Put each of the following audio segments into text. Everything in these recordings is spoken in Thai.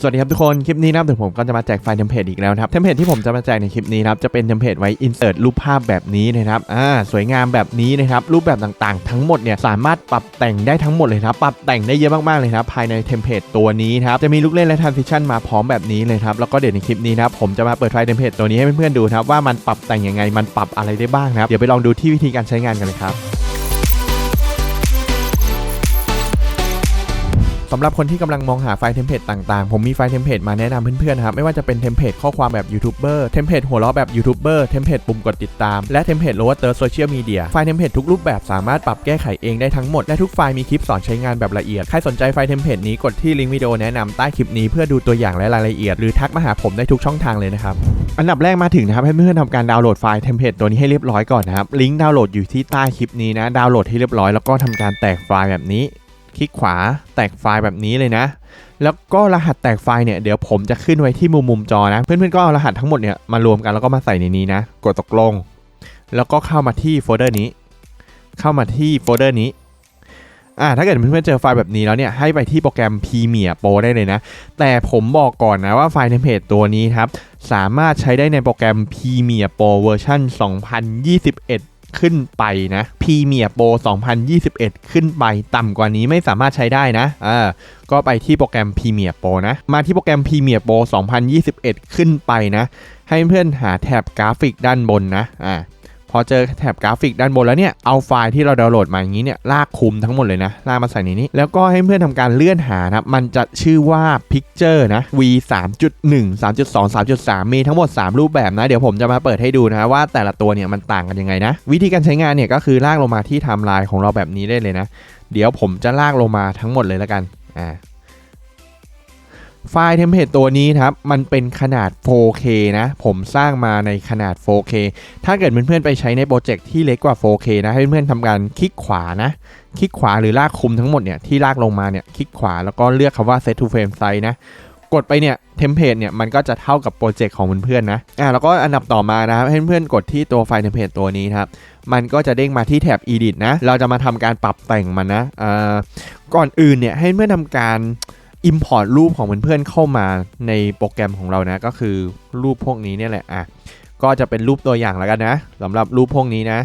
สวัสดีครับทุกคน คลิปนี้นะครับเดี๋ยวผมก็จะมาแจกไฟล์เทมเพลตอีกแล้วครับ เทมเพลตที่ผมจะมาแจกในคลิปนี้นะครับ จะเป็นเทมเพลตไว้ insert รูปภาพแบบนี้นะครับ อ่า สวยงามแบบนี้นะครับ รูปแบบต่างๆ ทั้งหมดเนี่ย สามารถปรับแต่งได้ทั้งหมดเลยครับ ปรับแต่งได้เยอะมากๆเลยครับ ภายในเทมเพลตตัวนี้ครับ จะมีลูกเล่นและ transition มาพร้อมแบบนี้เลยครับ แล้วก็เดี๋ยวในคลิปนี้นะครับ ผมจะมาเปิดไฟล์เทมเพลตตัวนี้ให้เพื่อนๆดูนะครับว่ามันปรับแต่งยังไง มันปรับอะไรได้บ้างนะครับ เดี๋ยวไปลองดูที่วิธีการใช้งานกันเลยครับ สำหรับคนที่กำลังมองหาไฟล์เทมเพลตต่างๆ ผมมีไฟล์เทมเพลตมาแนะนำเพื่อนๆนะครับ ไม่ว่าจะเป็นเทมเพลตข้อความแบบยูทูบเบอร์เทมเพลตหัวเราะแบบยูทูบเบอร์เทมเพลตปุ่มกดติดตาม และเทมเพลตโลว์เตอร์โซเชียลมีเดียไฟล์เทมเพลตทุกรูปแบบสามารถปรับแก้ไขเองได้ทั้งหมด และทุกไฟล์มีคลิปสอนใช้งานแบบละเอียด ใครสนใจไฟล์เทมเพลตนี้กดที่ลิงก์วิดีโอแนะนำใต้คลิปนี้เพื่อดูตัวอย่างและรายละเอียด หรือทักมาหาผมได้ทุกช่องทางเลยนะครับอันดับแรกมาถึงนะครับให้เพื่อนๆทำการดาวน์โหลดไฟล์เทมเพลตตัวนี้ให้เรียบร้อยก่อนนะครับลิงก์ดาวน์โหลดอยู่ที่ใต้คลิปนี้นะดาวน์โหลดให้เรียบร้อยแล้วก็ทำการแตกไฟล์แบบนี้ คลิกขวาแตกไฟล์แบบนี้เลยนะ แล้วก็รหัสแตกไฟล์เนี่ยเดี๋ยวผมจะขึ้นไว้ที่มุมมุมจอนะ เพื่อนๆก็เอารหัสทั้งหมดเนี่ยมารวมกันแล้วก็มาใส่ในนี้นะ กดตกลง แล้วก็เข้ามาที่โฟลเดอร์นี้ เข้ามาที่โฟลเดอร์นี้อ่าถ้าเกิดเพื่อนๆเจอไฟล์แบบนี้แล้วเนี่ยให้ไปที่โปรแกรม Premiere Pro ได้เลยนะ แต่ผมบอกก่อนนะว่าไฟล์เทมเพลตตัวนี้ครับ สามารถใช้ได้ในโปรแกรม Premiere Pro เวอร์ชัน2021 ขึ้นไปนะพีเมียโปร2021 ขึ้นไปต่ำกว่านี้ไม่สามารถใช้ได้นะอ่าก็ไปที่โปรแกรมพีเมียโปรนะ มาที่โปรแกรมพีเมียโปร2021 ขึ้นไปนะ ให้เพื่อนหาแถบกราฟิกด้านบนนะอ่า อเจอแถบกราฟิกด้านบนแล้วเนี่ย เอาไฟล์ที่เราดาวน์โหลดมาอย่างนี้เนี่ย ลากคุมทั้งหมดเลยนะ ลากมาใส่ในนี้ แล้วก็ให้เพื่อนทำการเลื่อนหานะครับมันจะชื่อว่า Picture นะ V 3.1 3.2 3.3 มีทั้งหมด 3 รูปแบบนะ เดี๋ยวผมจะมาเปิดให้ดูนะว่าแต่ละตัวเนี่ยมันต่างกันยังไงนะ วิธีการใช้งานเนี่ยก็คือลากลงมาที่ไทม์ไลน์ของเราแบบนี้ได้เลยนะ เดี๋ยวผมจะลากลงมาทั้งหมดเลยแล้วกัน อ่า ไฟล์เทมเพลตตัวนี้ครับ มันเป็นขนาด 4K นะ ผมสร้างมาในขนาด 4K ถ้าเกิดเพื่อนๆไปใช้ในโปรเจกต์ที่เล็กกว่า 4K นะ ให้เพื่อนๆทำการคลิกขวานะ คลิกขวาหรือลากคุมทั้งหมดเนี่ย ที่ลากลงมาเนี่ย คลิกขวาแล้วก็เลือกคำว่า set to frame size นะ กดไปเนี่ย เทมเพลตเนี่ย มันก็จะเท่ากับโปรเจกต์ของเพื่อนๆนะ อ่า แล้วก็อันดับต่อมานะครับ ให้เพื่อนๆกดที่ตัวไฟล์เทมเพลตตัวนี้ครับ มันก็จะเด้งมาที่แท็บ edit นะ เราจะมาทำการปรับแต่งมันนะ อ่า ก่อนอื่นเนี่ยให้เพื่อนทำการ Import รูปของเพื่อนๆเข้ามาในโปรแกรมของเรานะ ก็คือรูปพวกนี้เนี่ยแหละอะก็จะเป็นรูปตัวอย่างแล้วกันนะสำหรับรูปพวกนี้นะ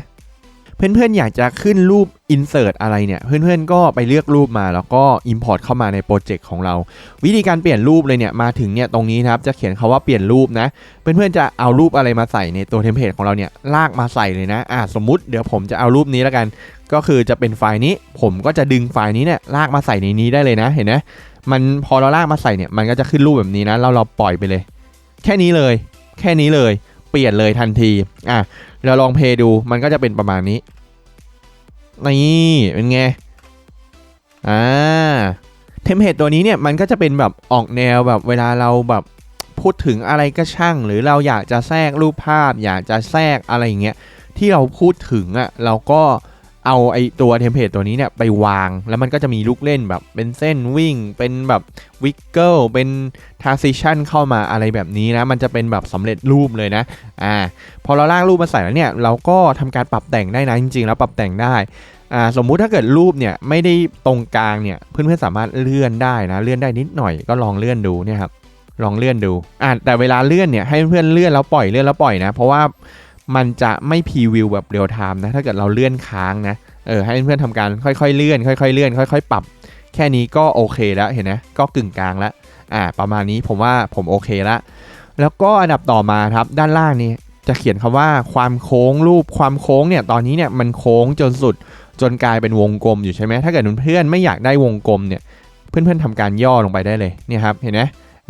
เพื่อนๆอยากจะขึ้นรูป Insert อะไรเนี่ยเพื่อนๆก็ไปเลือกรูปมาแล้วก็ Import เข้ามาในโปรเจกต์ของเรา วิธีการเปลี่ยนรูปเลยเนี่ยมาถึงเนี่ยตรงนี้นะครับจะเขียนคาว่าเปลี่ยนรูปนะ เพื่อนๆจะเอารูปอะไรมาใส่ในตัวเทมเพลตของเราเนี่ยลากมาใส่เลยนะอะสมมุติเดี๋ยวผมจะเอารูปนี้แล้วกัน ก็คือจะเป็นไฟล์นี้ ผมก็จะดึงไฟล์นี้เนี่ยลากมาใส่ในนี้ได้เลยนะเห็นไหม มันพอเราลากมาใส่เนี่ยมันก็จะขึ้นรูปแบบนี้นะเราเราปล่อยไปเลย แค่นี้เลย แค่นี้เลย เปลี่ยนเลยทันทีอะเราลองเพย์ดูมันก็จะเป็นประมาณนี้นี่เป็นไงอ่าเทมเพลตตัวนี้เนี่ยมันก็จะเป็นแบบออกแนวแบบเวลาเราแบบพูดถึงอะไรก็ช่าง หรือเราอยากจะแทรกรูปภาพ อยากจะแทรกอะไรอย่างเงี้ยที่เราพูดถึงอะ่ะเราก็ เอาไอตัวเทมเพลตตัวนี้เนี่ยไปวาง แล้วมันก็จะมีลูกเล่นแบบเป็นเส้นวิ่ง เป็นแบบวิกเกิลเป็นทรานซิชันเข้ามาอะไรแบบนี้นะ มันจะเป็นแบบสำเร็จรูปเลยนะอ่าพอเราลากรูปมาใส่แล้วเนี่ยเราก็ทำการปรับแต่งได้นะจริงๆ แล้วปรับแต่งได้อ่าสมมุติถ้าเกิดรูปเนี่ยไม่ได้ตรงกลางเนี่ยเพื่อนๆสามารถเลื่อนได้นะเลื่อนได้นิดหน่อยก็ลองเลื่อนดูเนี่ยครับลองเลื่อนดูอ่าแต่เวลาเลื่อนเนี่ยให้เพื่อนๆเลื่อนแล้วปล่อยเลื่อนแล้วปล่อยนะ เพราะว่า มันจะไม่พรีวิวแบบเรียลไทม์นะถ้าเกิดเราเลื่อนค้างนะเออให้เพื่อนๆทำการค่อยๆเลื่อน ค่อยๆเลื่อนค่อย ๆ ปรับ แค่นี้ก็โอเคแล้วเห็นไหมก็กึ่งกลางแล้วอ่าประมาณนี้ผมว่าผมโอเคแล้วแล้วก็อันดับต่อมาครับด้านล่างนี้จะเขียนคำว่าความโค้งรูปความโค้งเนี่ยตอนนี้เนี่ยมันโค้งจนสุดจนกลายเป็นวงกลมอยู่ใช่ไหมถ้าเกิดเพื่อนๆไม่อยากได้วงกลมเนี่ยเพื่อนๆทำการย่อลงไปได้เลยเนี่ยครับเห็นไหม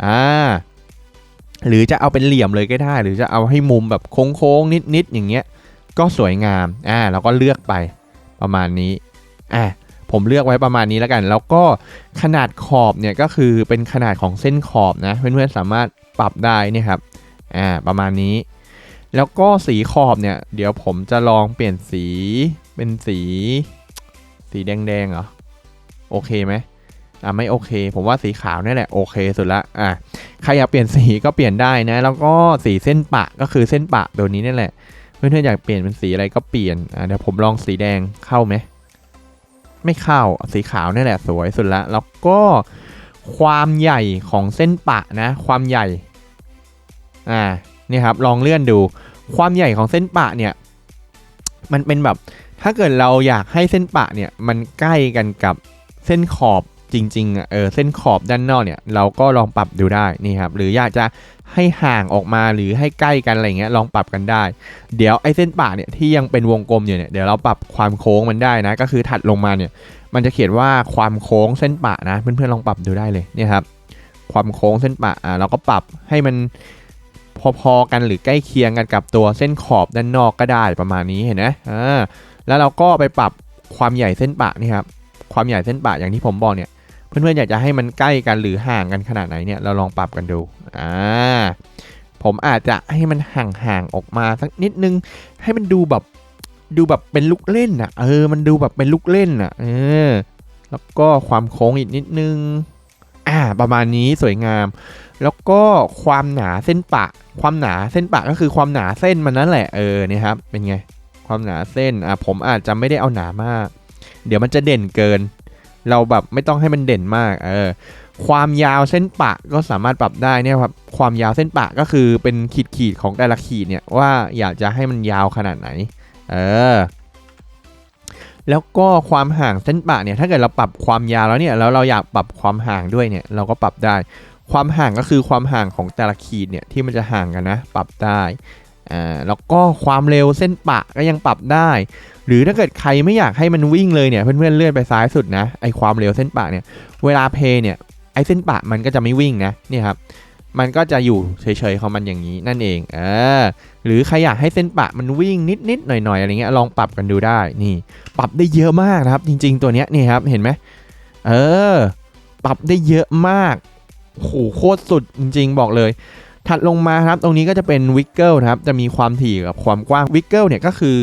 อ่า หรือจะเอาเป็นเหลี่ยมเลยก็ได้ หรือจะเอาให้มุมแบบโค้งๆนิดๆอย่างเงี้ยก็สวยงามอ่าแล้วก็เลือกไปประมาณนี้อ่าผมเลือกไว้ประมาณนี้แล้วกัน แล้วก็ขนาดขอบเนี่ยก็คือเป็นขนาดของเส้นขอบนะเพื่อนๆสามารถปรับได้นี่ครับอ่าประมาณนี้ แล้วก็สีขอบเนี่ย เดี๋ยวผมจะลองเปลี่ยนสีเป็นสี สีแดงๆเหรอโอเคไหม อะไม่โอเค ผมว่าสีขาวนี่แหละโอเคสุดละอะใครอยากเปลี่ยนสีก็เปลี่ยนได้นะ แล้วก็สีเส้นปะก็คือเส้นปะแบบนี้นี่แหละเพื่อนๆอยากเปลี่ยนเป็นสีอะไรก็เปลี่ยนอะเดี๋ยวผมลองสีแดงเข้าไหมไม่เข้าสีขาวนี่แหละสวยสุดละแล้วก็ความใหญ่ของเส้นปะนะ ความใหญ่อ่านี่ครับลองเลื่อนดูความใหญ่ของเส้นปะเนี่ย มันเป็นแบบถ้าเกิดเราอยากให้เส้นปะเนี่ย มันใกล้กันกับเส้นขอบ จริงๆอะเออเส้นขอบด้านนอกเนี่ยเราก็ลองปรับดูได้นี่ครับหรืออยากจะให้ห่างออกมาหรือให้ใกล้กันอะไรเงี้ยลองปรับกันได้ เดี๋ยวไอ้เส้นปะเนี่ยที่ยังเป็นวงกลมอยู่เนี่ยเดี๋ยวเราปรับความโค้งมันได้นะ ก็คือถัดลงมาเนี่ยมันจะเขียนว่าความโค้งเส้นปะนะเพื่อนๆลองปรับดูได้เลยเนี่ยครับความโค้งเส้นปะอ่าเราก็ปรับให้มันพอๆกันหรือใกล้เคียงกันกับตัวเส้นขอบด้านนอกก็ได้ประมาณนี้เห็นไหมอ่าแล้วเราก็ไปปรับความใหญ่เส้นปะนี่ครับความใหญ่เส้นปะอย่างที่ผมบอกเนี่ย เพื่อนๆอยากจะให้มันใกล้กันหรือห่างกันขนาดไหนเนี่ยเราลองปรับกันดูอ่าผมอาจจะให้มันห่างๆออกมาสักนิดนึง ให้มันดูแบบดูแบบเป็นลูกเล่นอะเออ มันดูแบบเป็นลูกเล่นอะเออแล้วก็ความโค้งอีกนิดนึงอ่าประมาณนี้สวยงาม แล้วก็ความหนาเส้นปะ ความหนาเส้นปะก็คือความหนาเส้นมันนั่นแหละเออนี่ครับเป็นไงความหนาเส้นอ่าผมอาจจะไม่ได้เอาหนามาก เดี๋ยวมันจะเด่นเกิน เราแบบไม่ต้องให้มันเด่นมากเออความยาวเส้นปะก็สามารถปรับได้เนี่ยครับความยาวเส้นปะก็คือเป็นขีดขีดของแต่ละขีดเนี่ยว่าอยากจะให้มันยาวขนาดไหนเออแล้วก็ความห่างเส้นปะเนี่ยถ้าเกิดเราปรับความยาวแล้วเนี่ยแล้วเราอยากปรับความห่างด้วยเนี่ยเราก็ปรับได้ ความห่างก็คือความห่างของแต่ละขีดเนี่ยที่มันจะห่างกันนะ ปรับได้ อ่าแล้วก็ความเร็วเส้นปะก็ยังปรับได้ หรือถ้าเกิดใครไม่อยากให้มันวิ่งเลยเนี่ยเพื่อนๆเลื่อนไปซ้ายสุดนะไอความเร็วเส้นปะเนี่ยเวลาเพย์เนี่ยไอเส้นปะมันก็จะไม่วิ่งนะนี่ครับมันก็จะอยู่เฉยๆของมันอย่างนี้นั่นเองเออหรือใครอยากให้เส้นปะมันวิ่งนิดๆหน่อยๆอะไรเงี้ยลองปรับกันดูได้นี่ ปรับได้เยอะมากนะครับ จริง ๆ ตัวเนี้ยนี่ครับเห็นไหมเออ ปรับได้เยอะมากโหโคตรสุดจริง ๆ บอกเลย ถัดลงมาครับตรงนี้ก็จะเป็นวิกเกิลนะครับจะมีความถี่กับความกว้างวิกเกิลเนี่ยก็คือ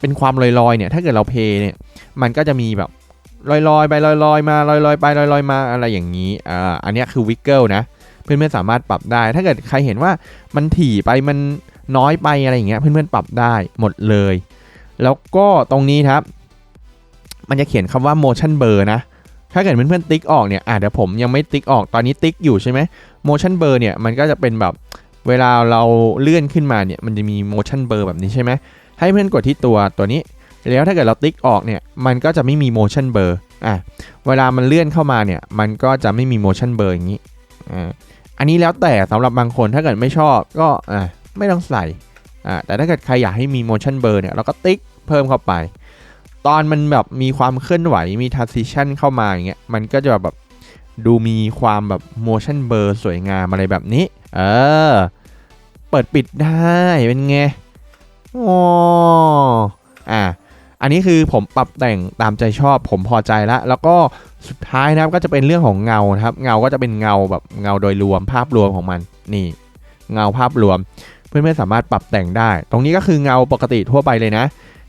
เป็นความลอยๆเนี่ยถ้าเกิดเราเพย์เนี่ยมันก็จะมีแบบลอยๆไปลอยๆมาลอยๆไปลอยๆมาอะไรอย่างนี้อ่าอันนี้คือวิกเกิลนะเพื่อนๆสามารถปรับได้ ถ้าเกิดใครเห็นว่ามันถี่ไปมันน้อยไปอะไรอย่างเงี้ยเพื่อนๆปรับได้หมดเลย แล้วก็ตรงนี้ครับ มันจะเขียนคำว่า motion blur นะ ถ้าเกิดเพื่อนๆติ๊กออกเนี่ยอะเดี๋ยวผมยังไม่ติ๊กออกตอนนี้ติ๊กอยู่ใช่ไหม motion blur เนี่ยมันก็จะเป็นแบบเวลาเราเลื่อนขึ้นมาเนี่ยมันจะมี motion blur แบบนี้ใช่ไหมให้เพื่อนกดที่ตัวตัวนี้ แล้วถ้าเกิดเราติ๊กออกเนี่ยมันก็จะไม่มี motion blur อะเวลามันเลื่อนเข้ามาเนี่ยมันก็จะไม่มี motion blur อย่างนี้อ่าอันนี้แล้วแต่สำหรับบางคนถ้าเกิดไม่ชอบก็อะไม่ต้องใส่อ่าแต่ถ้าเกิดใครอยากให้มี motion blur เนี่ยเราก็ติ๊กเพิ่มเข้าไป ตอนมันแบบมีความเคลื่อนไหวมี transition เข้ามาอย่างเงี้ยมันก็จะแบบดูมีความแบบ motion blur สวยงามอะไรแบบนี้ เออ เปิดปิดได้เป็นไงอ๋ออะอันนี้คือผมปรับแต่งตามใจชอบผมพอใจแล้ว แล้วก็สุดท้ายนะครับก็จะเป็นเรื่องของเงานะครับ เงาก็จะเป็นเงาแบบเงาโดยรวมภาพรวมของมันนี่ เงาภาพรวม เพื่อนๆสามารถปรับแต่งได้ ตรงนี้ก็คือเงาปกติทั่วไปเลยนะ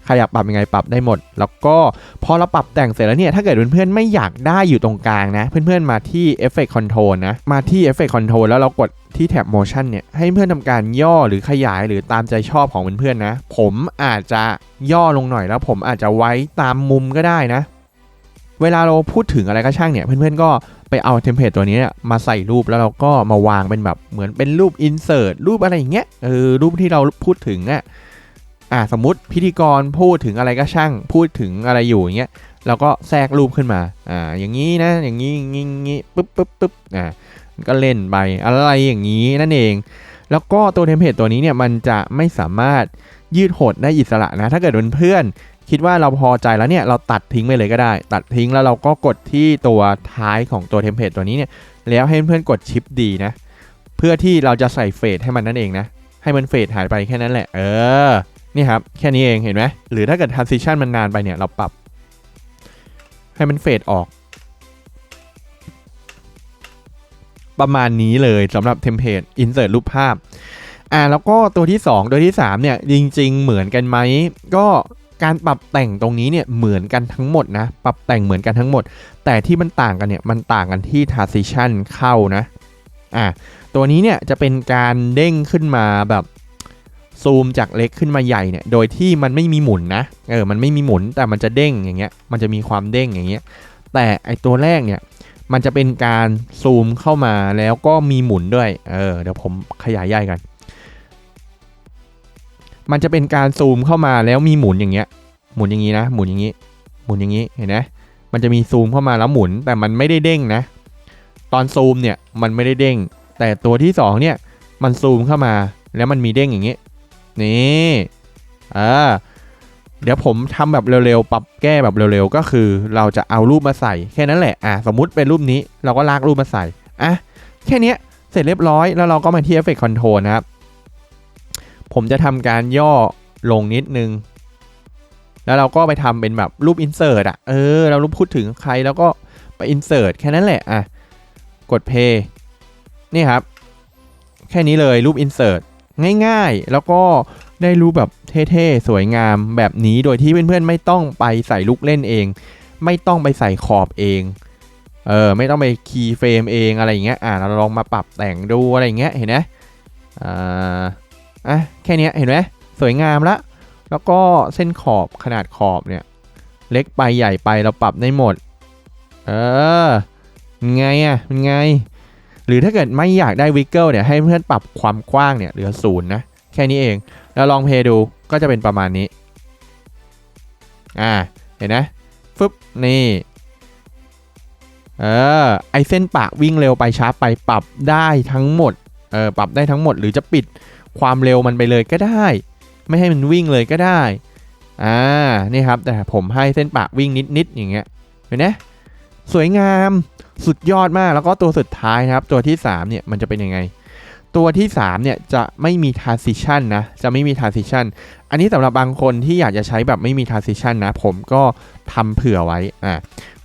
ใครอยากปรับยังไงปรับได้หมด แล้วก็พอเราปรับแต่งเสร็จแล้วเนี่ยถ้าเกิดเพื่อนๆไม่อยากได้อยู่ตรงกลางนะ เพื่อนๆมาที่ Effect Control นะ มาที่ Effect Control แล้วเรากดที่แท็บ Motion เนี่ยให้เพื่อนทำการย่อหรือขยายหรือตามใจชอบของเพื่อนๆนะ ผมอาจจะย่อลงหน่อยแล้ว ผมอาจจะไว้ตามมุมก็ได้นะ เวลาเราพูดถึงอะไรก็ช่างเนี่ยเพื่อนๆก็ไปเอาเทมเพลตตัวนี้มาใส่รูปแล้วเราก็มาวางเป็นแบบเหมือนเป็นรูป insert รูปอะไรอย่างเงี้ยเออรูปที่เราพูดถึงอะ อ่าสมมติพิธีกรพูดถึงอะไรก็ช่าง พูดถึงอะไรอยู่อย่างเงี้ยเราก็แทรกรูปขึ้นมาอ่าอย่างนี้นะอย่างนี้อย่างนี้อย่างนี้ปึ๊บปึ๊บปึ๊บอ่าก็เล่นไปอะไรอย่างนี้นั่นเอง แล้วก็ตัวเทมเพลตตัวนี้เนี่ยมันจะไม่สามารถยืดหดได้อิสระนะ ถ้าเกิดเพื่อนคิดว่าเราพอใจแล้วเนี่ยเราตัดทิ้งไปเลยก็ได้ ตัดทิ้งแล้วเราก็กดที่ตัวท้ายของตัวเทมเพลตตัวนี้เนี่ยแล้วให้เพื่อนกดชิปดีนะ เพื่อที่เราจะใส่เฟดให้มันนั่นเองนะ ให้มันเฟดหายไปแค่นั้นแหละ เออ นี่ครับ แค่นี้เองเห็นไหมหรือถ้าเกิด transition มันนานไปเนี่ยเราปรับ ให้มันเฟดออก ประมาณนี้เลยสำหรับเทมเพลต insert รูปภาพอ่าแล้วก็ตัวที่ 2 ตัวที่ 3 เนี่ย จริง ๆ เหมือนกันไหม ก็การปรับแต่งตรงนี้เนี่ยเหมือนกันทั้งหมดนะ ปรับแต่งเหมือนกันทั้งหมด แต่ที่มันต่างกันเนี่ย มันต่างกันที่ transition เข้านะอ่าตัวนี้เนี่ยจะเป็นการเด้งขึ้นมาแบบ ซูมจากเล็กขึ้นมาใหญ่เนี่ย โดยที่มันไม่มีหมุนนะ เออ มันไม่มีหมุนแต่มันจะเด้งอย่างเงี้ย มันจะมีความเด้งอย่างเงี้ย แต่ไอตัวแรกเนี่ย มันจะเป็นการซูมเข้ามาแล้วก็มีหมุนด้วย เออ เดี๋ยวผมขยายใหญ่กัน มันจะเป็นการซูมเข้ามาแล้วมีหมุนอย่างเงี้ย หมุนอย่างงี้นะ หมุนอย่างงี้ หมุนอย่างงี้ เห็นไหมมันจะมีซูมเข้ามาแล้วหมุน แต่มันไม่ได้เด้งนะ ตอนซูมเนี่ย มันไม่ได้เด้ง แต่ตัวที่สองเนี่ย มันซูมเข้ามาแล้วมันมีเด้งอย่างงี้ นี่อ่าเดี๋ยวผมทำแบบเร็วๆ ปรับแก้แบบเร็วๆ ก็คือเราจะเอารูปมาใส่แค่นั้นแหละ อะสมมุติเป็นรูปนี้เราก็ลากรูปมาใส่ อะแค่นี้เสร็จเรียบร้อยแล้วเราก็มาที่ Effect Control นะครับ ผมจะทำการย่อลงนิดนึง แล้วเราก็ไปทำเป็นแบบรูป Insert อะ เออ เรารูปพูดถึงใครแล้วก็ไป Insert แค่นั้นแหละ อะ กด Play นี่ครับ แค่นี้เลยรูป Insert ง่ายๆ แล้วก็ได้รูปแบบเท่ๆ สวยงามแบบนี้โดยที่เพื่อนๆ ไม่ต้องไปใส่ลูกเล่นเอง ไม่ต้องไปใส่ขอบเองเออไม่ต้องไปคีย์เฟรมเองอะไรอย่างเงี้ยอ่าเราลองมาปรับแต่งดูอะไรอย่างเงี้ยเห็นไหมอ่าอะแค่นี้เห็นไหมสวยงามละ แล้วก็เส้นขอบขนาดขอบเนี่ย เล็กไปใหญ่ไปเราปรับได้หมด เออไงอะไง หรือถ้าเกิดไม่อยากได้วิกเกิลเนี่ยให้เพื่อนปรับความกว้างเนี่ยเหลือศูนย์นะแค่นี้เอง แล้วลองเพย์ดูก็จะเป็นประมาณนี้อ่าเห็นนะฟึบนี่เออไอเส้นปากวิ่งเร็วไปช้าไปปรับได้ทั้งหมดเออปรับได้ทั้งหมดหรือจะปิดความเร็วมันไปเลยก็ได้ ไม่ให้มันวิ่งเลยก็ได้อ่านี่ครับแต่ผมให้เส้นปากวิ่งนิดๆอย่างเงี้ยเห็นไหม สวยงามสุดยอดมากแล้วก็ตัวสุดท้ายนะครับ ตัวที่ 3 เนี่ย มันจะเป็นยังไง ตัวที่ 3 เนี่ย จะไม่มี transition นะ จะไม่มี transition อันนี้สำหรับบางคนที่อยากจะใช้แบบไม่มี transition นะ ผมก็ทำเผื่อไว้อ่า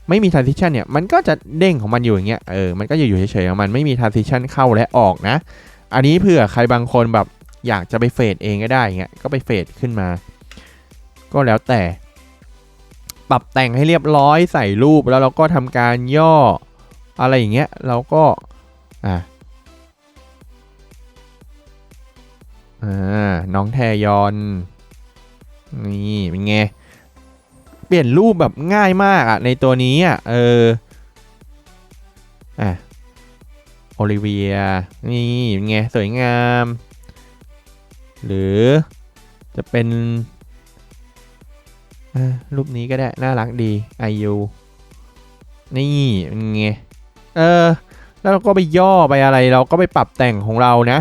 ไม่มี transition เนี่ย มันก็จะเด้งของมันอยู่อย่างเงี้ยเออมันก็อยู่อยู่เฉยๆของมันไม่มี transition เข้าและออกนะ อันนี้เผื่อใครบางคนแบบอยากจะไปเฟดเองก็ได้เงี้ยก็ไปเฟดขึ้นมา ก็แล้วแต่ ปรับแต่งให้เรียบร้อยใส่รูปแล้วเราก็ทำการย่ออะไรอย่างเงี้ยเราก็อ่าอ่าน้องแทยอนนี่เป็นไงเปลี่ยนรูปแบบง่ายมากอะในตัวนี้อะเอออะโอลิเวียนี่เป็นไงสวยงาม หรือจะเป็น รูปนี้ก็ได้ น่ารักดีไอยูนี่เป็นไง เออ แล้วเราก็ไปย่อไปอะไร เราก็ไปปรับแต่งของเรานะ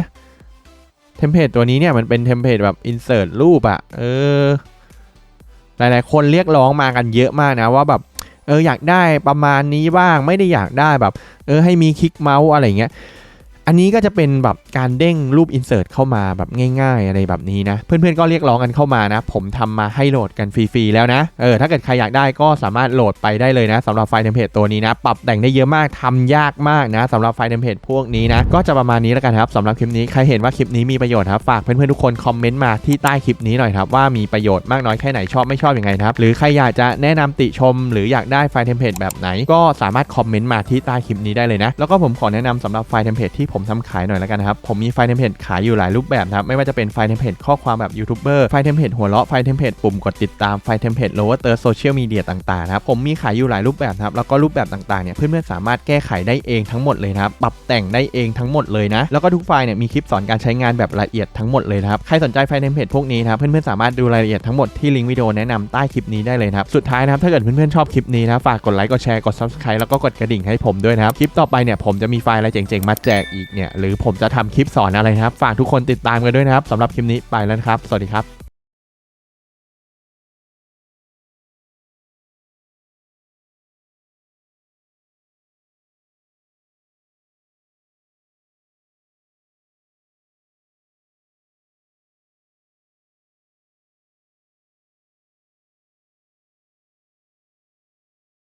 เทมเพลตตัวนี้เนี่ยมันเป็นเทมเพลตแบบ insert รูปอะเออ หลายๆ คนเรียกร้องมากันเยอะมากนะว่าแบบ เอออยากได้ประมาณนี้บ้าง ไม่ได้อยากได้แบบ เออให้มีคลิกเมาส์อะไรเงี้ย อันนี้ก็จะเป็นแบบการเด้งรูป insert เข้ามาแบบง่าย ๆ อะไรแบบนี้นะ เพื่อนๆก็เรียกร้องกันเข้ามานะ ผมทำมาให้โหลดกันฟรีๆแล้วนะเออถ้าเกิดใครอยากได้ก็สามารถโหลดไปได้เลยนะสำหรับไฟล์เทมเพลตตัวนี้นะ ปรับแต่งได้เยอะมากทำยากมากนะสำหรับไฟล์เทมเพลตพวกนี้นะก็จะประมาณนี้แล้วกันครับสำหรับคลิปนี้ใครเห็นว่าคลิปนี้มีประโยชน์ครับฝากเพื่อนๆทุกคนคอมเมนต์มาที่ใต้คลิปนี้หน่อยครับว่ามีประโยชน์มากน้อยแค่ไหนชอบไม่ชอบยังไงครับหรือใครอยากจะแนะนำติชม หรืออยากได้ไฟล์เทมเพลตแบบไหน ก็สามารถคอมเมนต์มาที่ใต้คลิปนี้ได้เลยนะแล้วก็ผมขอแนะนำสำหรับไฟล์เทมเพลตที่ผมทำขายหน่อยแล้วกันนะครับ ผมมีไฟล์เทมเพลตขายอยู่หลายรูปแบบนะครับ ไม่ว่าจะเป็นไฟล์เทมเพลตข้อความแบบยูทูบเบอร์ ไฟล์เทมเพลตหัวเราะ ไฟล์เทมเพลตปุ่มกดติดตาม ไฟล์เทมเพลตโลว์เตอร์โซเชียลมีเดียต่างๆนะครับ ผมมีขายอยู่หลายรูปแบบครับ แล้วก็รูปแบบต่างๆเนี่ย เพื่อนๆสามารถแก้ไขได้เองทั้งหมดเลยนะครับ ปรับแต่งได้เองทั้งหมดเลยนะ แล้วก็ทุกไฟล์เนี่ยมีคลิปสอนการใช้งานแบบละเอียดทั้งหมดเลยนะครับ ใครสนใจไฟล์เทมเพลตพวกนี้นะครับ เพื่อนๆสามารถดูรายละเอียดทั้งหมดที่ลิงก์วิดีโอแนะนำใต้คลิปนี้ได้เลยนะครับ สุดท้ายนะครับถ้าเกิดเพื่อนๆชอบคลิปนี้นะฝากกดไลค์กดแชร์กด subscribe แล้วก็กดกระดิ่งให้ผมด้วยนะครับคลิปต่อไปเนี่ยผมจะมีไฟล์อะไรเจ๋งๆมาแจกอีกเนี่ยหรือผมจะทำคลิปสอนอะไรนะครับ ฝากทุกคนติดตามกันด้วยนะครับสำหรับคลิปนี้ไปแล้วนะครับ สวัสดีครับ